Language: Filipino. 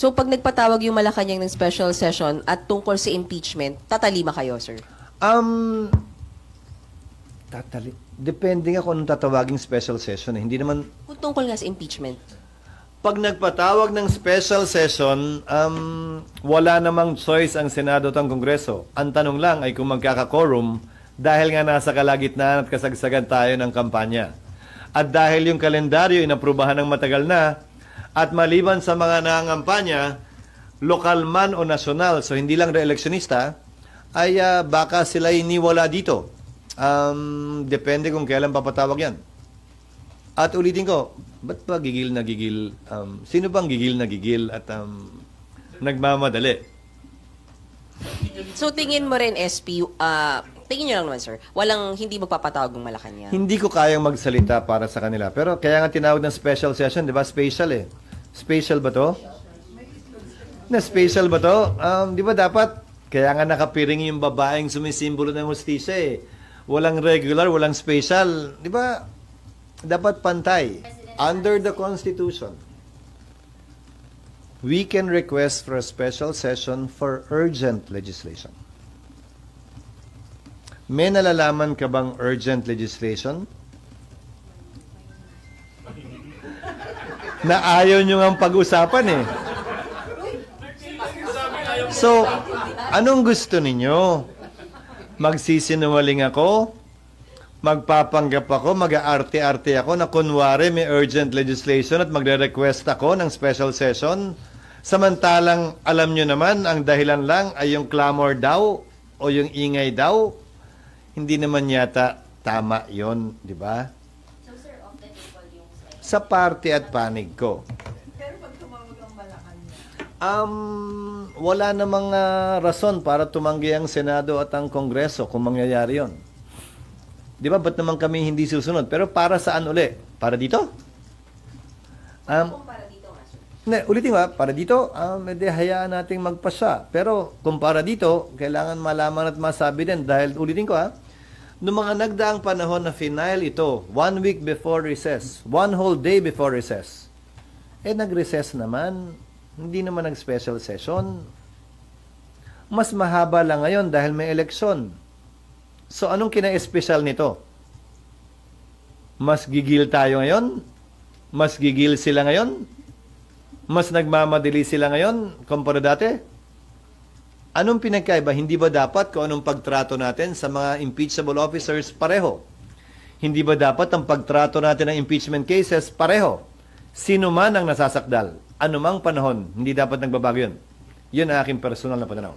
So pag nagpatawag yung Malacanang ng special session at tungkol sa impeachment, tatalima kayo, sir? Um, tatali. Depende nga kung anong tatawaging special session. Eh. Hindi naman, Kung tungkol nga sa impeachment. pag nagpatawag ng special session, um, wala namang choice ang Senado at ang Kongreso. Ang tanong lang ay kung magkakakorum dahil nga nasa kalagitnaan at kasagsagan tayo ng kampanya. At dahil yung kalendaryo inaprubahan ng matagal na, at maliban sa mga nangangampanya, lokal man o nasyonal, so hindi lang re-electionista, ay ah, baka sila iniwala dito. Um, depende kung kailan papatawag yan. At ulitin ko, ba't ba gigil na gigil? Um, sino bang gigil na gigil at um, nagmamadali? So tingin mo rin, SP, ah, tingin nyo lang naman, sir, walang hindi magpapatawag ng Malacanang. Hindi ko kayang magsalita para sa kanila. Pero kaya nga tinawag ng special session, di ba? Special eh. Special ba to? Na special ba to? Um, di ba dapat, kaya nga nakapiring yung babaeng sumisimbolo ng hustisya eh. Walang regular, walang special. Di ba? Dapat pantay. Under the Constitution, we can request for a special session for urgent legislation. May nalalaman ka bang urgent legislation? Na ayaw nyo nga pag-usapan eh. So, anong gusto ninyo? Magsisinungaling ako? Magpapanggap ako? Mag-aarte-arte ako na kunwari may urgent legislation at magre-request ako ng special session? Samantalang alam nyo naman, ang dahilan lang ay yung clamor daw o yung ingay daw. Hindi naman yata tama yon, di ba? So, sir, off the table yung slide. Sa party at panig ko. Pero pag tumawag ang Malacanang, Um, wala namang ah, rason para tumanggi ang Senado at ang Kongreso kung mangyayari yon. Di ba? Ba't naman kami hindi susunod? Pero para saan uli? Para dito? Um, Kung para dito nga, sir. ne, ulitin ba? Para dito, um, edi hayaan nating magpasya. Pero kung para dito, kailangan malaman at masabi din. Dahil, ulitin ko ha, noong mga nagdaang panahon na final ito, one week before recess, one whole day before recess, eh nag-recess naman, hindi naman nag-special session. Mas mahaba lang ngayon dahil may eleksyon. So anong kina-espesyal nito? Mas gigil tayo ngayon? Mas gigil sila ngayon? Mas nagmamadali sila ngayon kumpara dati? Anong pinagkaiba? Hindi ba dapat kung anong pagtrato natin sa mga impeachable officers pareho? Hindi ba dapat ang pagtrato natin ng impeachment cases pareho? Sino man ang nasasakdal, anumang panahon, hindi dapat nagbabago yun. Yun ang aking personal na pananaw.